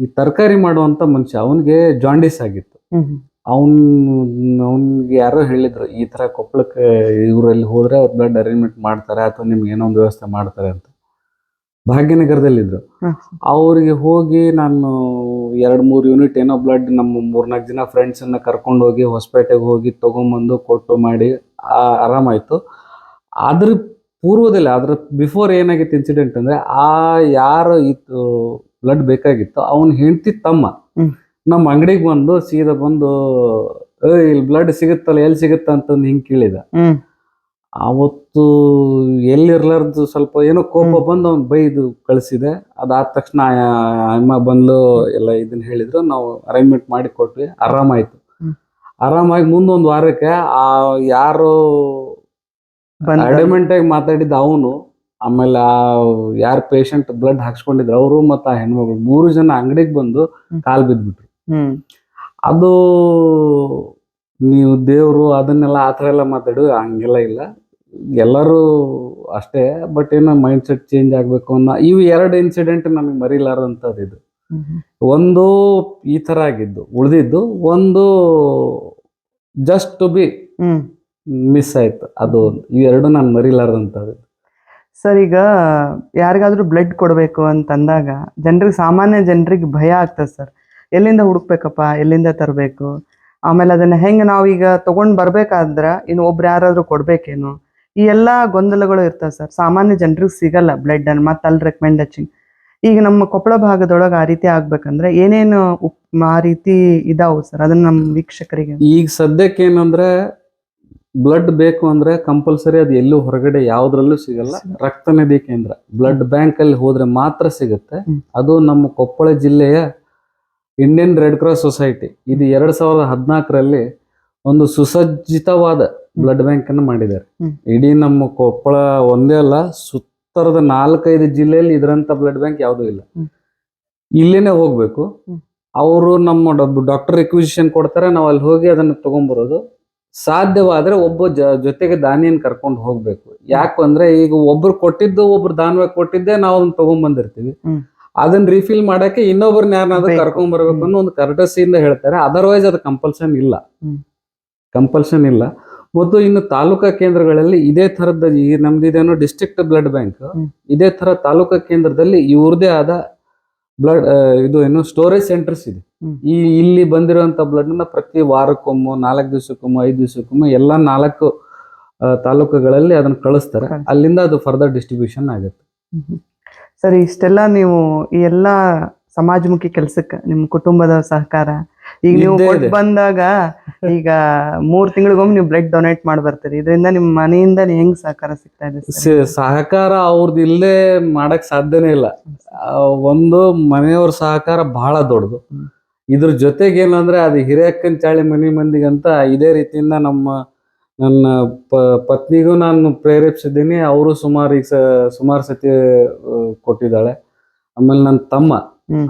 ಈ ತರಕಾರಿ ಮಾಡುವಂತ ಮನುಷ್ಯ ಅವನಿಗೆ ಜಾಂಡಿಸ್ ಆಗಿತ್ತು. ಅವನ್ ಅವ್ನಿಗೆ ಯಾರೋ ಹೇಳಿದ್ರು ಈ ತರ ಕೊಪ್ಪಳಕ್ಕೆ ಇವರಲ್ಲಿ ಹೋದರೆ ಅವ್ರು ಬ್ಲಡ್ ಅರೇಂಜ್ಮೆಂಟ್ ಮಾಡ್ತಾರೆ ಅಥವಾ ನಿಮ್ಗೆ ಏನೋ ಒಂದು ವ್ಯವಸ್ಥೆ ಮಾಡ್ತಾರೆ ಅಂತ. ಭಾಗ್ಯನಗರದಲ್ಲಿದ್ರು. ಅವರಿಗೆ ಅವ್ರಿಗೆ ಹೋಗಿ ನಾನು ಎರಡು ಮೂರು ಯೂನಿಟ್ ಏನೋ ಬ್ಲಡ್ ನಮ್ಮ ಮೂರ್ನಾಲ್ಕು ಜನ ಫ್ರೆಂಡ್ಸ್ ಅನ್ನ ಕರ್ಕೊಂಡು ಹೋಗಿ ಹೊಸಪೇಟೆಗೆ ಹೋಗಿ ತೊಗೊಂಬಂದು ಕೊಟ್ಟು ಮಾಡಿ ಆ- ಆರಾಮಾಯ್ತು. ಅದ್ರ ಪೂರ್ವದಲ್ಲಿ ಅದ್ರ ಬಿಫೋರ್ ಏನಾಗಿತ್ತು ಇನ್ಸಿಡೆಂಟ್ ಅಂದ್ರೆ ಆ ಯಾರು ಇತ್ತು ಬ್ಲಡ್ ಬೇಕಾಗಿತ್ತು ಅವನ್ ಹೆಂಡತಿ ತಮ್ಮ. ನಮ್ಮ ಅಂಗಡಿಗೆ ಬಂದು ಸೀದಾ ಬಂದು ಏ ಇಲ್ಲಿ ಬ್ಲಡ್ ಸಿಗುತ್ತಲ್ಲ ಎಲ್ಲಿ ಸಿಗುತ್ತ ಅಂತಂದು ಹಿಂಗ್ ಕೇಳಿದ. ಹ್ಮ್. ಅವತ್ತು ಎಲ್ಲಿರ್ಲಾರ್ದು ಸ್ವಲ್ಪ ಏನೋ ಕೋಪ. ಬಂದು ಅವ್ನು ಬೈದು ಕಳಿಸಿದೆ. ಅದಾದ ತಕ್ಷಣ ಆ ಅಮ್ಮ ಬಂದ್ಲು ಎಲ್ಲ ಇದನ್ನ ಹೇಳಿದ್ರು. ನಾವು ಅರೇಂಜ್ಮೆಂಟ್ ಮಾಡಿ ಕೊಟ್ವಿ. ಆರಾಮಾಯ್ತು. ಆರಾಮಾಗಿ ಮುಂದೊಂದು ವಾರಕ್ಕೆ ಆ ಯಾರು ಅಡಮೆಂಟ್ ಆಗಿ ಮಾತಾಡಿದ ಅವನು ಆಮೇಲೆ ಆ ಯಾರು ಪೇಷಂಟ್ ಬ್ಲಡ್ ಹಾಕ್ಸ್ಕೊಂಡಿದ್ರು ಅವರು ಮತ್ತೆ ಆ ಹೆಣ್ಮಗಳು ಮೂರು ಜನ ಅಂಗಡಿಗೆ ಬಂದು ಕಾಲು ಬಿದ್ಬಿಟ್ರು. ಹ್ಮ್ ಅದು ನೀವು ದೇವರು ಅದನ್ನೆಲ್ಲ ಆ ಥರ ಎಲ್ಲ ಮಾತಾಡು ಹಂಗೆಲ್ಲ ಇಲ್ಲ. ಎಲ್ಲರೂ ಅಷ್ಟೇ ಬಟ್ ಏನೋ ಮೈಂಡ್ ಸೆಟ್ ಚೇಂಜ್ ಆಗಬೇಕು ಅನ್ನೋ ಇವು ಎರಡು ಇನ್ಸಿಡೆಂಟ್ ನಮಗೆ ಮರಿಲಾರದಂಥದ್ದು ಇದು. ಒಂದು ಈ ಥರ ಆಗಿದ್ದು ಉಳಿದಿದ್ದು ಒಂದು ಜಸ್ಟ್ ಟು ಬಿ ಮಿಸ್ ಆಯ್ತು. ಅದು ಇವೆರಡು ನಾನು ಮರಿಲಾರ್ದಂಥದ್ದು ಸರ್ ಈಗ ಯಾರಿಗಾದ್ರೂ ಬ್ಲಡ್ ಕೊಡಬೇಕು ಅಂತಂದಾಗ ಜನರಿಗೆ ಸಾಮಾನ್ಯ ಜನರಿಗೆ ಭಯ ಆಗ್ತದೆ ಸರ್. ಎಲ್ಲಿಂದ ಹುಡುಕ್ಬೇಕಪ್ಪ ಎಲ್ಲಿಂದ ತರಬೇಕು? ಆಮೇಲೆ ಅದನ್ನ ಹೆಂಗೆ ನಾವೀಗ ತಗೊಂಡ್ ಬರಬೇಕಾದ್ರೆ ಇನ್ನು ಒಬ್ರು ಯಾರಾದರೂ ಕೊಡ್ಬೇಕೇನು? ಈ ಎಲ್ಲ ಗೊಂದಲಗಳು ಇರ್ತವೆ ಸರ್. ಸಾಮಾನ್ಯ ಜನರಿಗೆ ಸಿಗಲ್ಲ ಬ್ಲಡ್ ಅನ್ನು ಮತ್ತೆ ಅಲ್ಲಿ ರೆಕಮೆಂಡ್ ಹಚ್ಚಿಂಗ್ ಈಗ ನಮ್ಮ ಕೊಪ್ಪಳ ಭಾಗದೊಳಗೆ ಆ ರೀತಿ ಆಗ್ಬೇಕಂದ್ರೆ ಏನೇನು ಉಪ್ ಆ ರೀತಿ ಇದಾವು ಸರ್? ಅದನ್ನ ನಮ್ಮ ವೀಕ್ಷಕರಿಗೆ ಈಗ ಸದ್ಯಕ್ಕೆ ಏನಂದ್ರೆ ಬ್ಲಡ್ ಬೇಕು ಅಂದ್ರೆ ಕಂಪಲ್ಸರಿ ಅದು ಎಲ್ಲೂ ಹೊರಗಡೆ ಯಾವ್ದ್ರಲ್ಲೂ ಸಿಗಲ್ಲ. ಸಿಗಲ್ಲ. ರಕ್ತ ನಿಧಿ ಕೇಂದ್ರ. ಬ್ಲಡ್ ಬ್ಯಾಂಕ್ ಅಲ್ಲಿ ಹೋದ್ರೆ ಮಾತ್ರ ಸಿಗುತ್ತೆ. ಅದು ನಮ್ಮ ಕೊಪ್ಪಳ ಜಿಲ್ಲೆಯ ಇಂಡಿಯನ್ ರೆಡ್ ಕ್ರಾಸ್ ಸೊಸೈಟಿ ಇದು ಎರಡ್ ಸಾವಿರದ ಹದಿನಾಲ್ಕರಲ್ಲಿ ಒಂದು ಸುಸಜ್ಜಿತವಾದ ಬ್ಲಡ್ ಬ್ಯಾಂಕ್ ಅನ್ನು ಮಾಡಿದ್ದಾರೆ. ಇಡೀ ನಮ್ಮ ಕೊಪ್ಪಳ ಒಂದೇ ಅಲ್ಲ ಸುತ್ತರದ ನಾಲ್ಕೈದು ಜಿಲ್ಲೆಯಲ್ಲಿ ಇದರಂತ ಬ್ಲಡ್ ಬ್ಯಾಂಕ್ ಯಾವುದೂ ಇಲ್ಲ. ಇಲ್ಲೇನೆ ಹೋಗ್ಬೇಕು. ಅವರು ನಮ್ಮ ಡಾಕ್ಟರ್ ರಿಕ್ವಿಸಿಷನ್ ಕೊಡ್ತಾರೆ ನಾವು ಅಲ್ಲಿ ಹೋಗಿ ಅದನ್ನ ತಗೊಂಡ್ಬರೋದು ಸಾಧ್ಯವಾದ್ರೆ ಒಬ್ಬ ಜ- ಜೊತೆಗೆ ದಾನಿಯನ್ನು ಕರ್ಕೊಂಡು ಹೋಗ್ಬೇಕು ಯಾಕಂದ್ರೆ ಈಗ ಒಬ್ರು ಕೊಟ್ಟಿದ್ದು ಒಬ್ರು ದಾನವಾಗಿ ಕೊಟ್ಟಿದ್ದೆ ನಾವು ಅದನ್ನ ತಗೊಂಡ್ಬಂದಿರ್ತೀವಿ ಹ್ಮ್. ಅದನ್ನ ರಿಫಿಲ್ ಮಾಡಕ್ಕೆ ಇನ್ನೊಬ್ರನ್ನ ಯಾರನ್ನಾದ್ರೂ. ಕರ್ಕೊಂಡ್ ಬರ್ಬೇಕು. ಅನ್ನೋ ಒಂದು ಕರ್ಟಸಿಯಿಂದ ಹೇಳ್ತಾರೆ ಅದರ್ವೈಸ್ ಅದು ಕಂಪಲ್ಷನ್ ಇಲ್ಲ ಕಂಪಲ್ಸನ್ ಕಂಪಲ್ಷನ್ ಇಲ್ಲ ಮತ್ತು ಇನ್ನು ತಾಲೂಕಾ ಕೇಂದ್ರಗಳಲ್ಲಿ ಇದೇ ತರದ ಈ ನಮ್ದಿದೇನೋ ಡಿಸ್ಟ್ರಿಕ್ಟ್ ಬ್ಲಡ್ ಬ್ಯಾಂಕ್. ಇದೇ ತರ ತಾಲೂಕಾ ಕೇಂದ್ರದಲ್ಲಿ ಇವ್ರದೇ ಆದ ಬ್ಲಡ್ ಇದು ಏನು ಸ್ಟೋರೇಜ್ ಸೆಂಟರ್ಸ್ ಇದೆ. ಈ ಇಲ್ಲಿ ಬಂದಿರುವಂತ ಬ್ಲಡ್ನ ಪ್ರತಿ ವಾರಕ್ಕೊಮ್ಮೆ ನಾಲ್ಕು ದಿವಸಕ್ಕೊಮ್ಮೆ ಐದು ದಿವಸಕ್ಕೊಮ್ಮೆ ಎಲ್ಲಾ ನಾಲ್ಕು ತಾಲೂಕುಗಳಲ್ಲಿ ಅದನ್ನ ಕಳಿಸ್ತಾರೆ. ಅಲ್ಲಿಂದ ಅದು ಫರ್ದರ್ ಡಿಸ್ಟ್ರಿಬ್ಯೂಷನ್ ಆಗುತ್ತೆ ಸರಿ ಇಷ್ಟೆಲ್ಲ ನೀವು ಈ ಎಲ್ಲ ಸಮಾಜಮುಖಿ ಕೆಲ್ಸಕ್ಕೆ ನಿಮ್ಮ ಕುಟುಂಬದ ಸಹಕಾರ ಈಗ ನೀವು ಕೊಟ್ಟು ಬಂದಾಗ ಈಗ ಮೂರ್ ತಿಂಗಳಿಗೊಮ್ಮೆ ನೀವು ಬ್ಲಡ್ ಡೊನೇಟ್ ಮಾಡಿ ಬರ್ತೀರಿ ಇದರಿಂದ ನಿಮ್ಮ ಮನೆಯಿಂದ ಹೆಂಗ್ ಸಹಕಾರ ಸಿಗ್ತಾ ಇದೆ ಸಹಕಾರ ಅವ್ರದ್ದು ಇಲ್ಲೇ ಮಾಡಕ್ ಸಾಧ್ಯನೇ ಇಲ್ಲ. ಒಂದು ಮನೆಯವ್ರ ಸಹಕಾರ ಬಹಳ ದೊಡ್ಡದು. ಇದ್ರ ಜೊತೆಗೆ ಏನಂದ್ರೆ ಅದು ಹಿರಿಯಕ್ಕನ ಚಾಳಿ ಮನೆ ಮಂದಿಗಂತ ಇದೇ ರೀತಿಯಿಂದ ನಮ್ಮ ನನ್ನ ಪ- ಪತ್ನಿಗೂ ನಾನು ಪ್ರೇರೇಪಿಸಿದ್ದೀನಿ ಅವರು ಸುಮಾರು ಈಗ ಸುಮಾರು ಸತಿ ಕೊಟ್ಟಿದ್ದಾಳೆ. ಆಮೇಲೆ ನನ್ನ ತಮ್ಮ.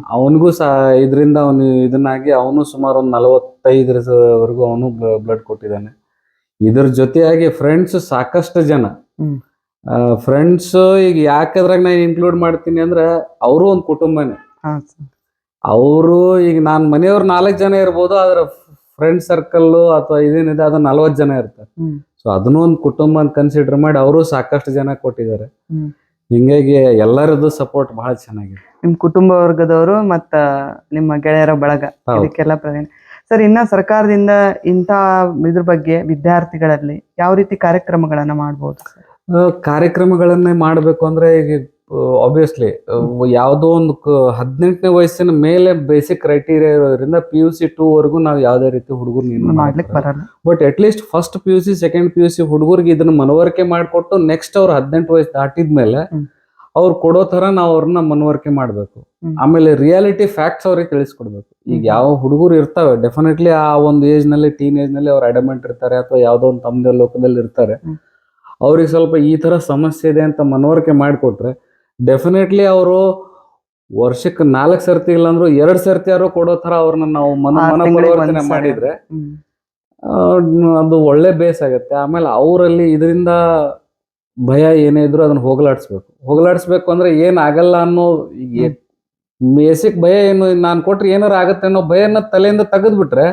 ಅವನಿಗೂ ಸಹ ಇದರಿಂದ ಅವನು ಇದನ್ನಾಗಿ ಅವನು ಸುಮಾರು ಒಂದು ನಲವತ್ತೈದರವರೆಗೂ ಅವನು ಬ್ಲಡ್ ಕೊಟ್ಟಿದ್ದಾನೆ. ಇದ್ರ ಜೊತೆಯಾಗಿ ಫ್ರೆಂಡ್ಸ್ ಸಾಕಷ್ಟು ಜನ. ಫ್ರೆಂಡ್ಸ್ ಈಗ ಯಾಕದ್ರಾಗ ನಾನು ಇನ್ಕ್ಲೂಡ್ ಮಾಡ್ತೀನಿ ಅಂದ್ರೆ ಅವರು ಒಂದು ಕುಟುಂಬನೇ. ಅವರು ಈಗ ನಾನು ಮನೆಯವ್ರು ನಾಲ್ಕು ಜನ ಇರ್ಬೋದು ಆದ್ರೆ ಫ್ರೆಂಡ್ ಸರ್ಕಲ್ ಅಥವಾ ಇದೇನಿದೆ ಅದು ನಲ್ವತ್ತು ಜನ ಇರ್ತಾರೆ. ಸೊ ಅದನ್ನೂ ಒಂದು ಕುಟುಂಬ ಅಂತ ಕನ್ಸಿಡರ್ ಮಾಡಿ ಅವರು ಸಾಕಷ್ಟು ಜನ ಕೊಟ್ಟಿದ್ದಾರೆ. ಹಿಂಗಾಗಿ ಎಲ್ಲರದ್ದು ಸಪೋರ್ಟ್ ಬಹಳ ಚೆನ್ನಾಗಿದೆ. ನಿಮ್ ಕುಟುಂಬ ವರ್ಗದವರು ಮತ್ತ ನಿಮ್ಮ ಗೆಳೆಯರ ಬಳಗ. ಇದಕ್ಕೆಲ್ಲ ಸರ್ ಇನ್ನ ಸರ್ಕಾರದಿಂದ ಇಂತ ಇದ್ರ ಬಗ್ಗೆ ವಿದ್ಯಾರ್ಥಿಗಳಲ್ಲಿ ಯಾವ ರೀತಿ ಕಾರ್ಯಕ್ರಮಗಳನ್ನ ಮಾಡಬಹುದು ಕಾರ್ಯಕ್ರಮಗಳನ್ನೇ ಮಾಡಬೇಕು ಅಂದ್ರೆ ಈಗ ಆಬ್ವಿಯಸ್ಲಿ ಯಾವುದೋ ಒಂದು ಹದಿನೆಂಟನೇ ವಯಸ್ಸಿನ ಮೇಲೆ ಬೇಸಿಕ್ ಕ್ರೈಟೀರಿಯಾ ಇರೋದ್ರಿಂದ ಪಿ ಯು ಸಿ ಟೂ ವರೆಗೂ ನಾವು ಯಾವುದೇ ರೀತಿ ಹುಡುಗರು but at least first P U C second P U C ಹುಡುಗರಿಗೆ ಇದನ್ನ ಮನವರಿಕೆ ಮಾಡಿಕೊಟ್ಟು ನೆಕ್ಸ್ಟ್ ಅವ್ರು ಹದಿನೆಂಟು ವಯಸ್ಸು ದಾಟಿದ್ಮೇಲೆ. ಅವ್ರು ಕೊಡೋ ತರ ನಾವು ಅವ್ರನ್ನ ಮನವರಿಕೆ ಮಾಡಬೇಕು. ಆಮೇಲೆ ರಿಯಾಲಿಟಿ ಫ್ಯಾಕ್ಟ್ಸ್ ಅವ್ರಿಗೆ ತಿಳಿಸ್ಕೊಡ್ಬೇಕು. ಈಗ ಯಾವ ಹುಡುಗರು ಇರ್ತಾವೆ ಡೆಫಿನೆಟ್ಲಿ ಆ ಒಂದು ಏಜ್ನಲ್ಲಿ ಟೀನ್ ಏಜ್ನಲ್ಲಿ ಅವ್ರು ಅಡಮೆಂಟ್ ಇರ್ತಾರೆ ಅಥವಾ ಯಾವ್ದೋ ಒಂದು ತಮ್ಮದೇ ಲೋಕದಲ್ಲಿ ಇರ್ತಾರೆ. ಅವ್ರಿಗೆ ಸ್ವಲ್ಪ ಈ ತರ ಸಮಸ್ಯೆ ಇದೆ ಅಂತ ಮನವರಿಕೆ ಮಾಡಿಕೊಟ್ರೆ ಡೆಫಿನೆಟ್ಲಿ ಅವರು ವರ್ಷಕ್ಕೆ ನಾಲ್ಕು ಸರ್ತಿ ಇಲ್ಲಾಂದ್ರೂ ಎರಡ್ ಸರ್ತಿ ಯಾರು ಕೊಡೋ ತರ ಅವ್ರನ್ನ ನಾವು ಮನ ಆರ್ ಮನ ತಿಂಗ್ಳಿಗೆ ಪರಿವರ್ತನೆ ಒಂದ್ಸರಿ. ಮಾಡಿದ್ರೆ ಅದು ಒಳ್ಳೆ ಬೇಸ್ ಆಗುತ್ತೆ. ಆಮೇಲೆ ಅವರಲ್ಲಿ ಇದರಿಂದ ಭಯ ಏನೇ ಇದ್ರು ಅದನ್ನ ಹೋಗಲಾಡಿಸ್ಬೇಕು. ಹೋಗಲಾಡಿಸ್ಬೇಕು ಅಂದ್ರೆ ಏನ್ ಆಗಲ್ಲ ಅನ್ನೋ ಬೇಸಿಕ್ ಭಯ ಏನು ನಾನು ಕೊಟ್ರೆ ಏನಾರ ಆಗತ್ತೆ ಅನ್ನೋ ಭಯನ ತಲೆಯಿಂದ ತೆಗೆದ್ಬಿಟ್ರೆ.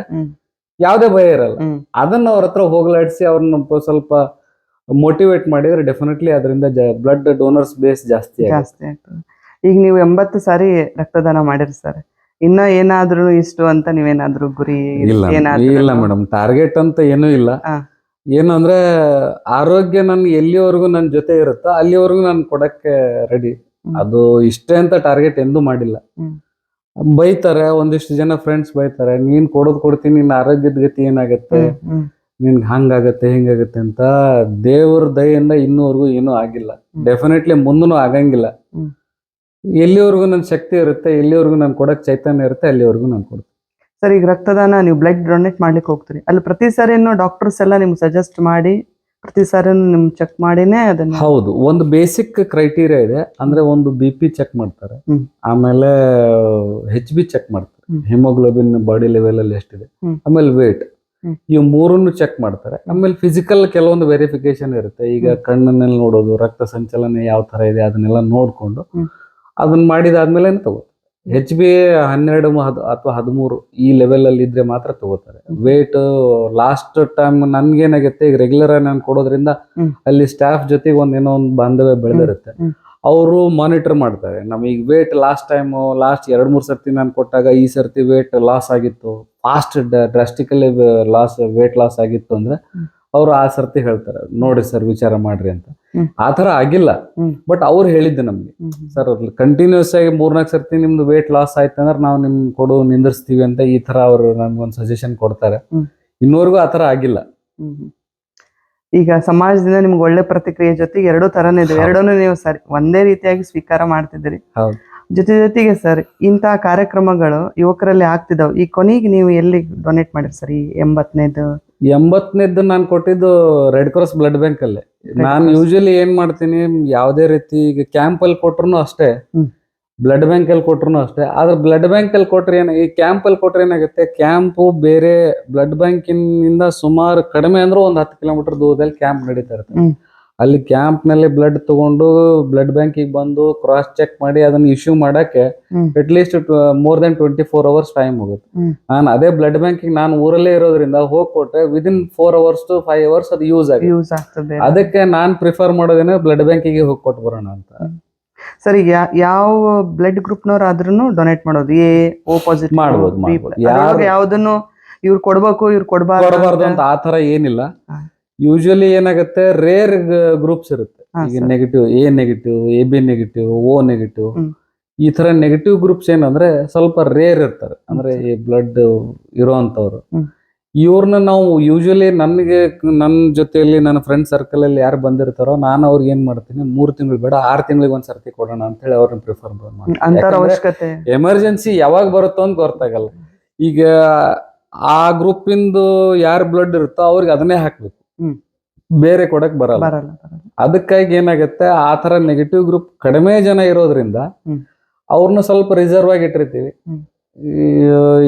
ಯಾವ್ದೇ ಭಯ ಇರಲ್ಲ. ಅದನ್ನ ಅವ್ರ ಹತ್ರ ಹೋಗಲಾಡಿಸಿ ಅವ್ರನ್ನ ಸ್ವಲ್ಪ ಮೋಟಿವೇಟ್ ಮಾಡಿದ್ರೆ ಡೆಫಿನೆಟ್ಲಿ ಅದರಿಂದ ಬ್ಲಡ್ ಡೋನರ್ಸ್ ಬೇಸ್ ಜಾಸ್ತಿ ಆಗುತ್ತೆ. ಜಾಸ್ತಿ ಆಗ್ತದೆ. ಈಗ ನೀವು ಎಂಬತ್ತು ಸಾರಿ ರಕ್ತದಾನ ಮಾಡಿರಿ ಸರ್. ಇನ್ನ ಏನಾದ್ರೂ ಇಷ್ಟು ಅಂತ ನೀವೇನಾದ್ರೂ ಗುರಿ ಇಲ್ಲ ಇಲ್ಲ ಮೇಡಮ್ ಟಾರ್ಗೆಟ್ ಅಂತ ಏನೂ ಇಲ್ಲ. ಏನು ಏನಂದ್ರೆ ಆರೋಗ್ಯ ನನ್ ಎಲ್ಲಿವರೆಗೂ ನನ್ನ ಜೊತೆ ಇರುತ್ತೋ ಅಲ್ಲಿವರೆಗೂ ನಾನು ಕೊಡಕ್ಕೆ ರೆಡಿ ಅದು ಇಷ್ಟೇ ಅಂತ ಟಾರ್ಗೆಟ್ ಎಂದೂ ಮಾಡಿಲ್ಲ. ಬೈತಾರೆ ಒಂದಿಷ್ಟು ಜನ ಫ್ರೆಂಡ್ಸ್ ಬೈತಾರೆ ನೀನ್ ಕೊಡೋದ್ ಕೊಡ್ತೀನಿ ನಿನ್ನ ಆರೋಗ್ಯದ ಗತಿ ಏನಾಗತ್ತೆ? ನಿನ್ಗೆ ಹಂಗಾಗತ್ತೆ ಹಿಂಗಾಗತ್ತೆ ಅಂತ ದೇವ್ರ ದಯಿಂದ ಇನ್ನೂವರೆಗೂ ಏನೂ ಆಗಿಲ್ಲ. ಡೆಫಿನೆಟ್ಲಿ ಮುಂದೂ ಆಗಂಗಿಲ್ಲ. ಎಲ್ಲಿವರೆಗೂ ನನ್ನ ಶಕ್ತಿ ಇರುತ್ತೆ ಎಲ್ಲಿವರೆಗೂ ನಾನು ಕೊಡಕ್ಕೆ ಚೈತನ್ಯ ಇರುತ್ತೆ ಅಲ್ಲಿವರೆಗೂ ನಾನು ಕೊಡ್ತೀನಿ. ಸರ್ ಈಗ ರಕ್ತದಾನ ನೀವು ಬ್ಲಡ್ ಡೊನೇಟ್ ಮಾಡ್ಲಿಕ್ಕೆ ಹೋಗ್ತೀರಿ. ಅಲ್ಲಿ ಪ್ರತಿ ಸಾರಿನೂ ಡಾಕ್ಟರ್ಸ್ ಎಲ್ಲ ನಿಮ್ಗೆ ಸಜೆಸ್ಟ್ ಮಾಡಿ ಪ್ರತಿ ಸಾರಿನೂ ನಿಮ್ ಚೆಕ್ ಮಾಡಿನೇ ಅದನ್ನ ಹೌದು ಒಂದು ಬೇಸಿಕ್ ಕ್ರೈಟೀರಿಯಾ ಇದೆ. ಅಂದ್ರೆ ಒಂದು ಬಿ ಪಿ ಚೆಕ್ ಮಾಡ್ತಾರೆ. ಆಮೇಲೆ ಹೆಚ್ ಬಿ ಚೆಕ್ ಮಾಡ್ತಾರೆ. ಹಿಮೋಗ್ಲೋಬಿನ್ ಬಾಡಿ ಲೆವೆಲ್ ಅಲ್ಲಿ ಎಷ್ಟಿದೆ. ಆಮೇಲೆ ವೇಟ್. ಇವು ಮೂರನ್ನು ಚೆಕ್ ಮಾಡ್ತಾರೆ. ಆಮೇಲೆ ಫಿಸಿಕಲ್ ಕೆಲವೊಂದು ವೆರಿಫಿಕೇಶನ್ ಇರುತ್ತೆ. ಈಗ ಕಣ್ಣನ್ನೆಲ್ಲ ನೋಡೋದು ರಕ್ತ ಸಂಚಲನ ಯಾವ ತರ ಇದೆ ಅದನ್ನೆಲ್ಲ ನೋಡ್ಕೊಂಡು. ಅದನ್ನ ಮಾಡಿದಾದ್ಮೇಲೆ ತಗೋತಾರೆ? ಹೆಚ್ ಬಿ ಹನ್ನೆರಡು ಅಥವಾ ಹದಿಮೂರು ಈ ಲೆವೆಲ್ ಅಲ್ಲಿ ಇದ್ರೆ ಮಾತ್ರ ತಗೋತಾರೆ. ವೇಟ್ ಲಾಸ್ಟ್ ಟೈಮ್ ನನ್ಗೇನಾಗುತ್ತೆ ಈಗ ರೆಗ್ಯುಲರ್ ಆಗಿ ನಾನು ಕೊಡೋದ್ರಿಂದ ಅಲ್ಲಿ ಸ್ಟಾಫ್ ಜೊತೆಗೆ ಒಂದೇನೋ ಒಂದು ಬಾಂಧವ್ಯ ಬೆಳೆದಿರುತ್ತೆ. ಅವರು ಮಾನಿಟರ್ ಮಾಡ್ತಾರೆ ನಮಗೆ ವೇಟ್ ಲಾಸ್ಟ್ ಟೈಮ್ ಲಾಸ್ಟ್ ಎರಡು ಮೂರು ಸರ್ತಿ ನಾನು ಕೊಟ್ಟಾಗ ಈ ಸರ್ತಿ ವೇಟ್ ಲಾಸ್ ಆಗಿತ್ತು fast drastically loss weight loss ಆಗಿತ್ತು ಅಂದ್ರೆ. ಅವ್ರು ಆ ಸರ್ತಿ ಹೇಳ್ತಾರೆ ನೋಡಿ ಸರ್ ವಿಚಾರ ಮಾಡ್ರಿ ಅಂತ. ಆ ತರ ಆಗಿಲ್ಲ ಬಟ್ ಅವ್ರು ಹೇಳಿದ್ದು ನಮ್ಗೆ. ಸರ್ ಕಂಟಿನ್ಯೂಸ್ ಆಗಿ ಮೂರ್ನಾಲ್ಕು ಸರ್ತಿ ನಿಮ್ದು ವೇಟ್ ಲಾಸ್ ಆಯ್ತು ಅಂದ್ರೆ ನಾವು ನಿಮ್ ಕೊಡು ನಿಂದಿರ್ಸ್ತೀವಿ ಅಂತ ಈ ತರ ಅವರು ನಮ್ಗೊಂದು ಸಜೆಷನ್ ಕೊಡ್ತಾರೆ ಇನ್ನೋರ್ಗು ಇನ್ನೂವರೆಗೂ ಆ ತರ ಆಗಿಲ್ಲ. ಈಗ ಸಮಾಜದಿಂದ ನಿಮ್ಗೆ ಒಳ್ಳೆ ಪ್ರತಿಕ್ರಿಯೆ ಜೊತೆಗೆ ಎರಡೂ ತರನೇ ಇದೆ. ಎರಡೂ ಎರಡನ್ನೂ ನೀವು ಸರಿ ಒಂದೇ ರೀತಿಯಾಗಿ ಸ್ವೀಕಾರ ಮಾಡ್ತಿದ್ದೀರಿ. ಹೌದು. ಜೊತೆ ಜೊತೆಗೆ ಸರ್ ಇಂತಹ ಕಾರ್ಯಕ್ರಮಗಳು ಯುವಕರಲ್ಲಿ ಆಗ್ತಿದಾವ್ ಈ ಕೊನೆಗೆ ನೀವು ಎಲ್ಲಿ ಡೊನೇಟ್ ಮಾಡಿರಿ ಸರ್? ಈ ಎಂಬತ್ತನೇದು? ಎಂಬತ್ತನೇದ್ದು ನಾನು ಕೊಟ್ಟಿದ್ದು ರೆಡ್ ಕ್ರಾಸ್ ಬ್ಲಡ್ ಬ್ಯಾಂಕ್ ಅಲ್ಲಿ. ನಾನು. ಯೂಶಲಿ ಏನ್ ಮಾಡ್ತೀನಿ ಯಾವುದೇ ರೀತಿ ಈಗ ಕ್ಯಾಂಪ್ ಅಲ್ಲಿ ಕೊಟ್ರು ಅಷ್ಟೇ. ಬ್ಲಡ್ ಬ್ಯಾಂಕ್ ಅಲ್ಲಿ ಕೊಟ್ರು ಅಷ್ಟೇ. ಆದ್ರೆ ಬ್ಲಡ್ ಬ್ಯಾಂಕ್ ಅಲ್ಲಿ ಕೊಟ್ರೆ ಏನ ಈ ಕ್ಯಾಂಪ್ ಅಲ್ಲಿ ಕೊಟ್ರೆ ಏನಾಗುತ್ತೆ? ಕ್ಯಾಂಪು ಬೇರೆ ಬ್ಲಡ್ ಬ್ಯಾಂಕಿನಿಂದ ಸುಮಾರು ಕಡಿಮೆ ಅಂದ್ರೆ ಒಂದು ಹತ್ತು ಕಿಲೋಮೀಟರ್ ದೂರದಲ್ಲಿ ಕ್ಯಾಂಪ್ ನಡೀತಾ ಇರುತ್ತೆ. ಅಲ್ಲಿ ಕ್ಯಾಂಪ್ನಲ್ಲಿ ಬ್ಲಡ್ ತಗೊಂಡು ಬ್ಲಡ್ ಬ್ಯಾಂಕಿಗೆ ಬಂದು ಕ್ರಾಸ್ ಚೆಕ್ ಮಾಡಿ ಅದನ್ನ ಇಶ್ಯೂ ಮಾಡಕ್ಕೆ at least more than twenty four hours time ಹೋಗುತ್ತೆ. ನಾನು ಅದೇ ಬ್ಲಡ್ ಬ್ಯಾಂಕಿಗೆ ನಾನು ಊರಲ್ಲೇ ಇರೋದ್ರಿಂದ ಹೋಗಿ ಕೊಟ್ರೆ within four hours to five hours ಅದು ಯೂಸ್ ಆಗ್ತದೆ. ಅದಕ್ಕೆ ನಾನ್ ಪ್ರಿಫರ್ ಮಾಡೋದೇನೆ ಬ್ಲಡ್ ಬ್ಯಾಂಕಿಗೆ ಹೋಗಿ ಕೊಟ್ಟು ಬರೋಣ ಅಂತ. ಸರ್ ಈಗ ಯಾವ ಬ್ಲಡ್ ಗ್ರೂಪ್ನವ್ರು ಆದ್ರೂ ಡೊನೇಟ್ ಮಾಡೋದು ಎ ಓ ಪಾಸಿಟಿವ್ ಮಾಡ್ಬೋದು, ಮಾಡ್ಬೋದು. ಯಾರು- ಯಾವ್ದನ್ನು ಇವ್ರು ಕೊಡ್ಬೇಕು ಇವ್ರು ಕೊಡ್ಬಾರ್ದು ಕೊಡಬಾರ್ದು ಅಂತ- ಆ ತರ ಏನಿಲ್ಲ ಹಾ. ಯೂಶಲಿ ಏನಾಗುತ್ತೆ ರೇರ್ ಗ್ರೂಪ್ಸ್ ಇರುತ್ತೆ ಹಾ, ಈಗ sir. Negative A negative A B negative O negative hmm. ಈ ತರ ನೆಗೆಟಿವ್ ಗ್ರೂಪ್ಸ್ ಏನಂದ್ರೆ ಸ್ವಲ್ಪ ರೇರ್ ಇರ್ತಾರೆ ಅಂದ್ರೆ ಈ ಬ್ಲಡ್ ಇರೋಂಥವ್ರು ಹ್ಮ್. ಇವ್ರನ್ನ ನಾವು ಯೂಶಲಿ ನನಗೆ ನನ್ನ ಜೊತೆಯಲ್ಲಿ ನನ್ನ ಫ್ರೆಂಡ್ ಸರ್ಕಲ್ ಅಲ್ಲಿ ಯಾರು ಬಂದಿರ್ತಾರೋ ನಾನು ಅವ್ರಿಗೆ ಏನ್ ಮಾಡ್ತೀನಿ ಮೂರ್ ತಿಂಗಳು ಬೇಡ ಆರು ತಿಂಗಳಿಗೆ ಒಂದ್ ಸರ್ತಿ ಕೊಡೋಣ ಅಂತ ಹೇಳಿ ಅವ್ರನ್ನ ಪ್ರಿಫರ್ ಮಾಡ್ತೀನಿ ಎಮರ್ಜೆನ್ಸಿ ಯಾವಾಗ ಬರುತ್ತೋ ಅಂತ ಗೊತ್ತಾಗಲ್ಲ. ಈಗ ಆ ಗ್ರೂಪಿಂದು ಯಾರು ಬ್ಲಡ್ ಇರುತ್ತೋ ಅವ್ರಿಗೆ ಅದನ್ನೇ ಹಾಕ್ಬೇಕು. ಬೇರೆ ಕೊಡಕ್ ಬರಲ್ಲ. ಅದಕ್ಕಾಗಿ ಏನಾಗುತ್ತೆ ಆ ತರ ನೆಗೆಟಿವ್ ಗ್ರೂಪ್ ಕಡಿಮೆ ಜನ ಇರೋದ್ರಿಂದ. ಅವ್ರನ್ನ ಸ್ವಲ್ಪ ರಿಸರ್ವ್ ಆಗಿ ಇಟ್ಟಿರ್ತೀವಿ.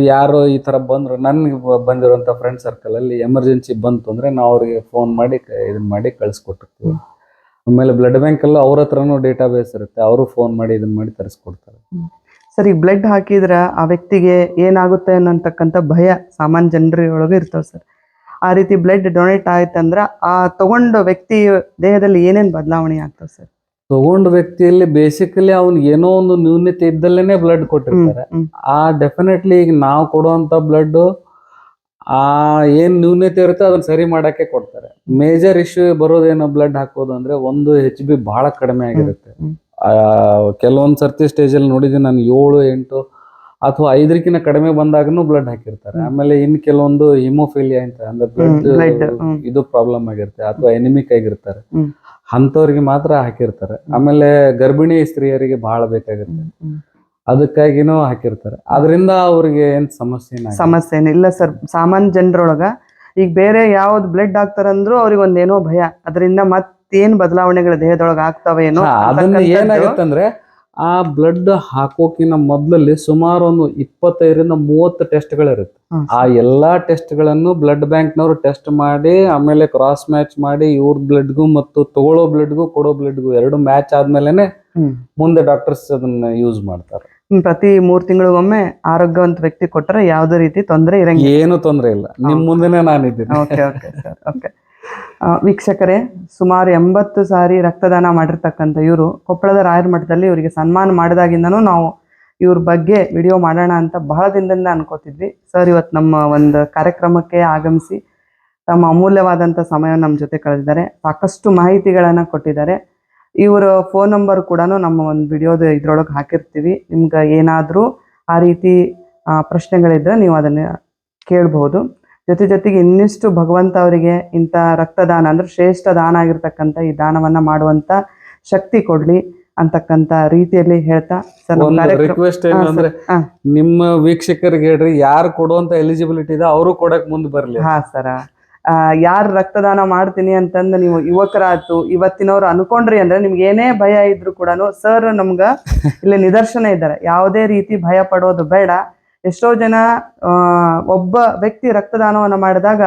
ಯಾರೋ ಈ ತರ ಬಂದ್ರು, ನನಗೆ ಬಂದಿರುವಂಥ ಫ್ರೆಂಡ್ ಸರ್ಕಲ್ ಅಲ್ಲಿ ಎಮರ್ಜೆನ್ಸಿ ಬಂತು ಅಂದ್ರೆ ನಾವು ಅವ್ರಿಗೆ ಫೋನ್ ಮಾಡಿ ಇದನ್ನ ಮಾಡಿ ಕಳಿಸ್ಕೊಟ್ಟಿರ್ತೀವಿ. ಆಮೇಲೆ ಬ್ಲಡ್ ಬ್ಯಾಂಕ್ ಅಲ್ಲೂ ಅವ್ರ ಹತ್ರನೂ ಡೇಟಾ ಬೇಸ್ ಇರುತ್ತೆ, ಅವರು ಫೋನ್ ಮಾಡಿ ಇದನ್ನ ಮಾಡಿ ತರಿಸ್ಕೊಡ್ತಾರೆ. ಸರ್ ಈಗ ಬ್ಲಡ್ ಹಾಕಿದ್ರೆ ಆ ವ್ಯಕ್ತಿಗೆ ಏನಾಗುತ್ತೆ ಅನ್ನೋಂತಕ್ಕಂಥ ಭಯ ಸಾಮಾನ್ಯ ಜನರೊಳಗೆ ಇರ್ತಾವ ಸರ್. ಆ ರೀತಿ ಬ್ಲಡ್ ಡೊನೇಟ್ ಆಯ್ತಂದ್ರೆ ಆ ತಗೊಂಡ ವ್ಯಕ್ತಿ ದೇಹದಲ್ಲಿ ಏನೇನ್ ಬದಲಾವಣೆ ಆಗ್ತವೆ ಸರ್? ತಗೊಂಡ ವ್ಯಕ್ತಿಯಲ್ಲಿ ಬೇಸಿಕಲಿ ಅವ್ನ್ ಏನೋ ಒಂದು ನ್ಯೂನ್ಯತೆ ಇದ್ದಲ್ಲೇನೆ ಬ್ಲಡ್ ಕೊಟ್ಟಿರ್ತಾರೆ. ಆ ಡೆಫಿನೆಟ್ಲಿ ಈಗ ನಾವು ಕೊಡುವಂತ ಬ್ಲಡ್ ಆ ಏನ್ ನ್ಯೂನ್ಯತೆ ಇರುತ್ತೆ ಅದನ್ನ ಸರಿ ಮಾಡಕ್ಕೆ ಕೊಡ್ತಾರೆ. ಮೇಜರ್ ಇಶ್ಯೂ ಬರೋದೇನೋ ಬ್ಲಡ್ ಹಾಕೋದು ಅಂದ್ರೆ ಒಂದು ಹೆಚ್ ಬಿ ಬಹಳ ಕಡಿಮೆ ಆಗಿರುತ್ತೆ. ಆ, ಕೆಲವೊಂದ್ ಸರ್ತಿ ಸ್ಟೇಜ್ ಅಲ್ಲಿ ನೋಡಿದ್ದೀನಿ ನಾನು ಏಳು ಎಂಟು ಅಥವಾ ಐದರಕ್ಕಿಂತ ಕಡಿಮೆ ಬಂದಾಗನು ಬ್ಲಡ್ ಹಾಕಿರ್ತಾರೆ. ಆಮೇಲೆ ಇನ್ ಕೆಲವೊಂದು ಹಿಮೋಫಿಲಿಯಾ ಅಂತ ಅಂದ್ರೆ ಬ್ಲಡ್ ಇದು ಪ್ರಾಬ್ಲಮ್ ಆಗಿರುತ್ತೆ ಅಥವಾ ಎನಿಮಿಕ್ ಆಗಿರ್ತಾರೆ ಅಂತವ್ರಿಗೆ ಮಾತ್ರ ಹಾಕಿರ್ತಾರೆ. ಆಮೇಲೆ ಗರ್ಭಿಣಿ ಸ್ತ್ರೀಯರಿಗೆ ಬಹಳ ಬೇಕಾಗುತ್ತೆ. ಅದಕ್ಕಾಗಿನೂ ಹಾಕಿರ್ತಾರೆ. ಅದರಿಂದ ಅವ್ರಿಗೆ ಏನ್ ಸಮಸ್ಯೆ ಸಮಸ್ಯೆ ಇಲ್ಲ ಸರ್. ಸಾಮಾನ್ಯ ಜನರೊಳಗ ಈಗ ಬೇರೆ ಯಾವ್ದು ಬ್ಲಡ್ ಹಾಕ್ತಾರಂದ್ರು ಅವ್ರಿಗೆ ಒಂದೇನೋ ಭಯ. ಅದರಿಂದ ಮತ್ತೇನ್ ಬದಲಾವಣೆಗಳು ದೇಹದೊಳಗ ಆಗ್ತಾವೇನೋ ಏನೋ ಅದನ್ನ ಏನಾಗುತ್ತಂದ್ರೆ ಆ ಬ್ಲಡ್ ಹಾಕೋಕಿನ ಮೊದಲಲ್ಲಿ ಸುಮಾರು ಒಂದು ಇಪ್ಪತ್ತೈದರಿಂದ ಮೂವತ್ತು ಟೆಸ್ಟ್ಗಳಿರುತ್ತೆ. ಆ ಎಲ್ಲಾ ಟೆಸ್ಟ್ಗಳನ್ನು ಬ್ಲಡ್ ಬ್ಯಾಂಕ್ನವರು ಟೆಸ್ಟ್ ಮಾಡಿ ಆಮೇಲೆ ಕ್ರಾಸ್ ಮ್ಯಾಚ್ ಮಾಡಿ ಇವ್ರ ಬ್ಲಡ್ಗೂ ಮತ್ತು ತಗೊಳ್ಳೋ ಬ್ಲಡ್ಗೂ ಕೊಡೋ ಬ್ಲಡ್ಗೂ ಎರಡು ಮ್ಯಾಚ್ ಆದ್ಮೇಲೆ. ಮುಂದೆ ಡಾಕ್ಟರ್ಸ್ ಅದನ್ನ ಯೂಸ್ ಮಾಡ್ತಾರೆ. ಪ್ರತಿ ಮೂರ್ ತಿಂಗಳಿಗೊಮ್ಮೆ ಆರೋಗ್ಯವಂತ ವ್ಯಕ್ತಿ ಕೊಟ್ಟರೆ ಯಾವುದೇ ರೀತಿ ತೊಂದರೆ ಇರಂಗಿಲ್ಲ. ಏನು ತೊಂದ್ರೆ ಇಲ್ಲ. ನಿಮ್ ಮುಂದೆನೆ ನಾನಿದ್ದೀನಿ. ಓಕೆ ಓಕೆ ಸರ್ ಓಕೆ ವೀಕ್ಷಕರೇ, ಸುಮಾರು ಎಂಬತ್ತು ಸಾರಿ ರಕ್ತದಾನ ಮಾಡಿರ್ತಕ್ಕಂಥ ಇವರು, ಕೊಪ್ಪಳದ ರಾಯರ ಮಠದಲ್ಲಿ ಇವರಿಗೆ ಸನ್ಮಾನ ಮಾಡಿದಾಗಿಂದನೂ ನಾವು ಇವ್ರ ಬಗ್ಗೆ ವಿಡಿಯೋ ಮಾಡೋಣ ಅಂತ ಬಹಳ ದಿನದಿಂದ ಅನ್ಕೋತಿದ್ವಿ. ಸರ್, ಇವತ್ತು ನಮ್ಮ ಒಂದು ಕಾರ್ಯಕ್ರಮಕ್ಕೆ ಆಗಮಿಸಿ ತಮ್ಮ ಅಮೂಲ್ಯವಾದಂಥ ಸಮಯ ನಮ್ಮ ಜೊತೆ ಕಳೆದಿದ್ದಾರೆ. ಸಾಕಷ್ಟು ಮಾಹಿತಿಗಳನ್ನು ಕೊಟ್ಟಿದ್ದಾರೆ. ಇವರ ಫೋನ್ ನಂಬರ್ ಕೂಡ ನಮ್ಮ ಒಂದು ವಿಡಿಯೋದ ಇದ್ರೊಳಗೆ ಹಾಕಿರ್ತೀವಿ. ನಿಮ್ಗೆ ಏನಾದರೂ ಆ ರೀತಿ ಪ್ರಶ್ನೆಗಳಿದ್ದರೆ ನೀವು ಅದನ್ನು ಕೇಳಬಹುದು. ಜೊತೆ ಜೊತೆಗೆ ಇನ್ನಿಷ್ಟು ಭಗವಂತ ಅವರಿಗೆ ಇಂಥ ರಕ್ತದಾನ ಅಂದರೆ ಶ್ರೇಷ್ಠ ದಾನ ಆಗಿರ್ತಕ್ಕಂಥ ಈ ದಾನವನ್ನ ಮಾಡುವಂತ ಶಕ್ತಿ ಕೊಡಲಿ ಅಂತಕ್ಕಂಥ ರೀತಿಯಲ್ಲಿ ಹೇಳ್ತಾ ರಿಕ್ವೆಸ್ಟ್ ಏನಂದ್ರೆ ನಿಮ್ಮ ವೀಕ್ಷಕರಿಗೆ ಹೇಳ್ರಿ ಯಾರು ಕೊಡುವಂತ ಎಲಿಜಿಬಿಲಿಟಿ ಇದೆ ಅವರು ಕೊಡಕ್ ಮುಂದೆ ಬರಲಿ ಹಾ ಸರ. ಯಾರು ರಕ್ತದಾನ ಮಾಡ್ತೀನಿ ಅಂತಂದು ನೀವು ಯುವಕರಾಯ್ತು ಇವತ್ತಿನವ್ರು ಅನ್ಕೊಂಡ್ರಿ ಅಂದ್ರೆ ನಿಮ್ಗೆ ಏನೇ ಭಯ ಇದ್ರು ಕೂಡ ಸರ್ ನಮ್ಗ ಇಲ್ಲಿ ನಿದರ್ಶನ ಇದ್ದಾರೆ. ಯಾವುದೇ ರೀತಿ ಭಯ ಪಡೋದು ಬೇಡ. ಎಷ್ಟೋ ಜನ ಒಬ್ಬ ವ್ಯಕ್ತಿ ರಕ್ತದಾನವನ್ನ ಮಾಡಿದಾಗ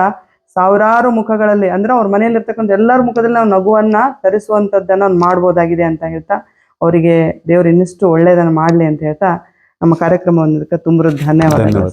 ಸಾವಿರಾರು ಮುಖಗಳಲ್ಲಿ, ಅಂದ್ರೆ ಅವ್ರ ಮನೆಯಲ್ಲಿ ಇರ್ತಕ್ಕಂಥ ಎಲ್ಲರ ಮುಖದಲ್ಲಿ ನಾವು ನಗುವನ್ನ ತರಿಸುವಂತದ್ದನ್ನ ನಾವು ಮಾಡ್ಬೋದಾಗಿದೆ ಅಂತ ಹೇಳ್ತಾ, ಅವರಿಗೆ ದೇವ್ರು ಇನ್ನಿಷ್ಟು ಒಳ್ಳೇದನ್ನ ಮಾಡ್ಲಿ ಅಂತ ಹೇಳ್ತಾ, ನಮ್ಮ ಕಾರ್ಯಕ್ರಮವನ್ನು ತುಂಬ ಧನ್ಯವಾದಗಳು.